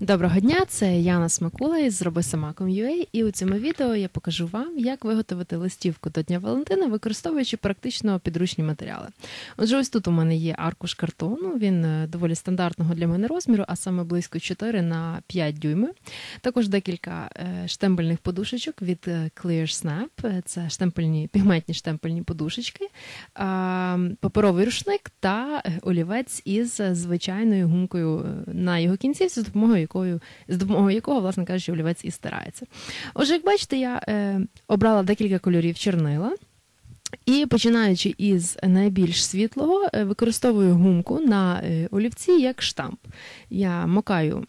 Доброго дня, це Яна Смакула із Зроби Самаком.ua і у цьому відео я покажу вам, як виготовити листівку до Дня Валентина, використовуючи практично підручні матеріали. Отже, ось тут у мене є аркуш картону, він е, доволі стандартного для мене розміру, а саме близько 4 на 5 дюйми. Також декілька е, штемпельних подушечок від е, Clear Snap, це штемпельні, пігментні штемпельні подушечки, паперовий рушник та олівець із звичайною гумкою на його кінцівці, з допомогою якою з допомогою якого, власне кажучи, олівець і стирається. Отже, як бачите, я е, обрала декілька кольорів чорнила. І починаючи із найбільш світлого, е, використовую гумку на е, олівці як штамп. Я макаю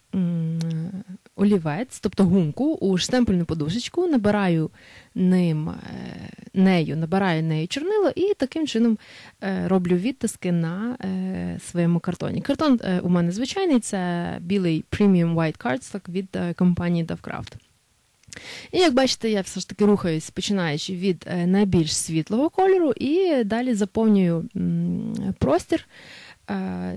олівець, тобто гумку у штемпельну подушечку, набираю ним, е, нею, набираю нею чорнило і таким чином роблю відтиски на своєму картоні. Картон у мене звичайний, це білий Premium White Cardstock від компанії Dovecraft. І як бачите, я все ж таки рухаюсь, починаючи від е, найбільш світлого кольору, і далі заповнюю простір Е,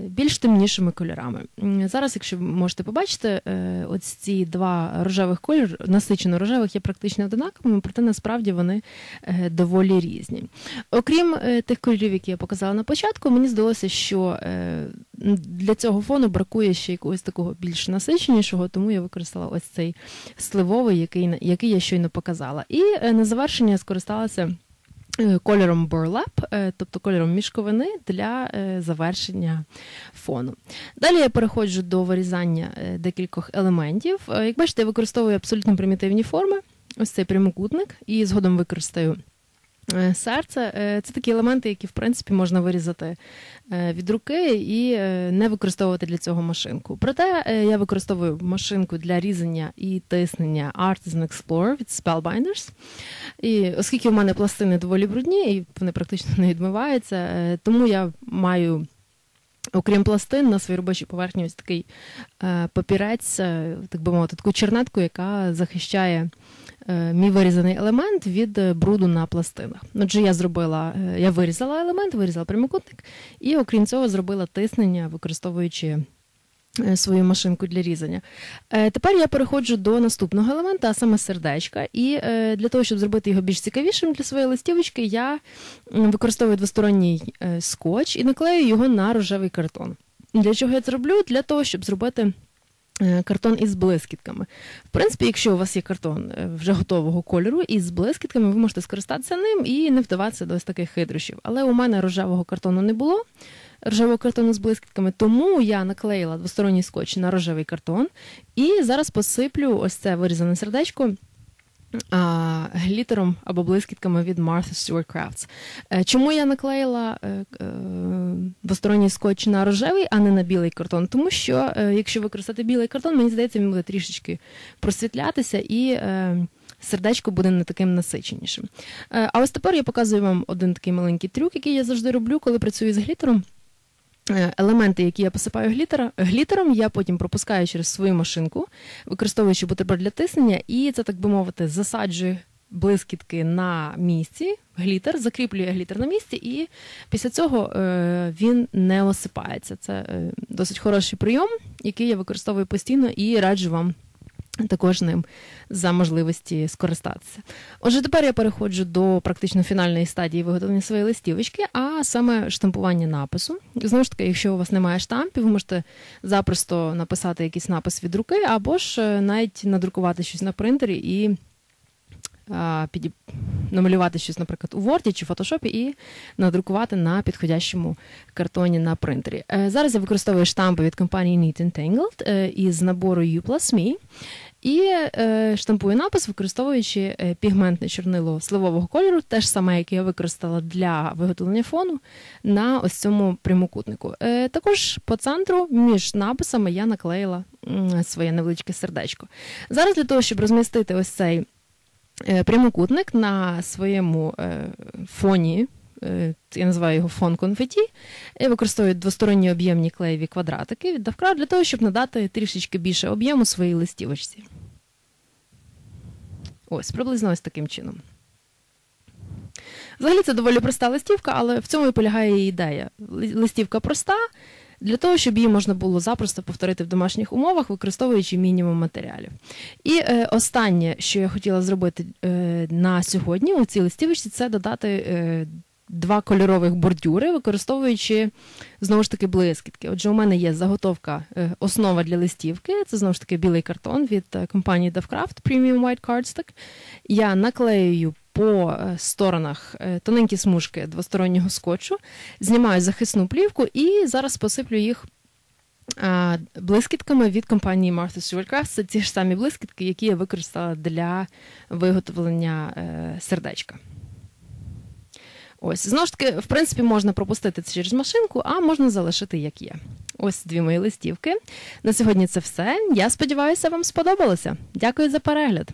більш темнішими кольорами. Зараз, якщо ви можете побачити, е, ось ці два рожевих кольори, насичено рожевих, є практично одинаковими, проте насправді вони е, доволі різні. Окрім тих кольорів, які я показала на початку, мені здалося, що для цього фону бракує ще якогось такого більш насиченішого, тому я використала ось цей сливовий, який який я щойно показала. І на завершення скористалася. Е, кольором Burlap, е, тобто кольором мішковини для е, завершення фону. Далі я переходжу до вирізання декількох елементів. Як бачите, я використовую абсолютно примітивні форми. Ось цей прямокутник, і згодом використаю серце е, це такі елементи, які в принципі можна вирізати е, від руки і не використовувати для цього машинку. Проте я використовую машинку для різання і тиснення Artisan Explorer від Spellbinders. І оскільки в мене пластини доволі брудні, і вони практично не відмиваються, тому я маю. Окрім пластин, на своїй робочій поверхні ось такий папірець, так би мовити, таку чернетку, яка захищає Е, мій вирізаний елемент від е, бруду на пластинах. Отже, я зробила, е, я вирізала елемент, вирізала прямокутник, і окрім цього, зробила тиснення, використовуючи. Свою машинку для різання. Тепер я переходжу до наступного елемента, а саме сердечка. І для того, щоб зробити його більш цікавішим для своєї листівочки, я використовую двосторонній скотч і наклею його на рожевий картон. Для чого я це роблю? Для того, щоб зробити Е, картон із блискітками. В принципі, якщо у вас є картон е, вже готового кольору із блискітками, ви можете скористатися ним і не вдаватися до ось таких хитрощів. Але у мене рожевого картону не було, рожевого картону з блискітками, тому я наклеїла двосторонній скотч на рожевий картон і зараз посиплю ось це вирізане сердечко глітером або блискітками від Martha Stewart Crafts. Е, чому я наклеїла е, е, двосторонній скотч на рожевий, а не на білий картон? Тому що, якщо використати білий картон, мені здається, він буде трішечки просвітлятися і. Сердечко буде не таким насиченішим. А ось тепер я показую вам один такий маленький трюк, який я завжди роблю, коли працюю з глітером. Е, елементи, які я посипаю глітера, глітером, я потім пропускаю через свою машинку, використовуючи бутерброд для тиснення, і це, так би мовити, засаджує блискітки на місці, глітер, закріплює глітер на місці, і після цього е, він не осипається. Це е, досить хороший прийом, який я використовую постійно і раджу вам також ним за можливості скористатися. Отже, тепер я переходжу до практично фінальної стадії виготовлення своєї листівочки, а саме штампування напису. Знову ж таки, якщо у вас немає штампів, ви можете запросто написати якийсь напис від руки, або ж е, навіть надрукувати щось на принтері і під... намалювати щось, наприклад, у Word чи Photoshop і надрукувати на підходящому картоні на принтері. Е, зараз я використовую штампи від компанії Neat Tangled е, із набору U plus Me. І е, штампую напис, використовуючи пігментне чорнило сливового кольору, те ж саме, яке я використала для виготовлення фону на ось цьому прямокутнику. Також по центру між написами я наклеїла своє невеличке сердечко. Зараз для того, щоб розмістити ось цей прямокутник на своєму е, фоні. Е, я називаю його фон конфеті. Я використовую двосторонні об'ємні клеєві квадратики від Давкра для того, щоб надати трішечки більше об'єму своїй листівочці. Ось, приблизно ось таким чином. Взагалі це доволі проста листівка, але в цьому і полягає її ідея. Листівка проста, для того, щоб її можна було запросто повторити в домашніх умовах, використовуючи мінімум матеріалів. І е, останнє, що я хотіла зробити е, на сьогодні у цій листівочці, це додати. Е, Два кольорових бордюри, використовуючи знову ж таки блискітки. Отже, у мене є заготовка е, основа для листівки. Це знову ж таки білий картон від е, компанії DevCraft Premium White Cardstock. Я наклеюю по е, сторонах е, тоненькі смужки двостороннього скотчу, знімаю захисну плівку і зараз посиплю їх блискітками від компанії Martha Stewart Це ті ж самі блискітки, які я використала для виготовлення е, сердечка. Ось, знову ж таки, в принципі, можна пропустити це через машинку, а можна залишити як є. Ось дві мої листівки. На сьогодні це все. Я сподіваюся, вам сподобалося. Дякую за перегляд.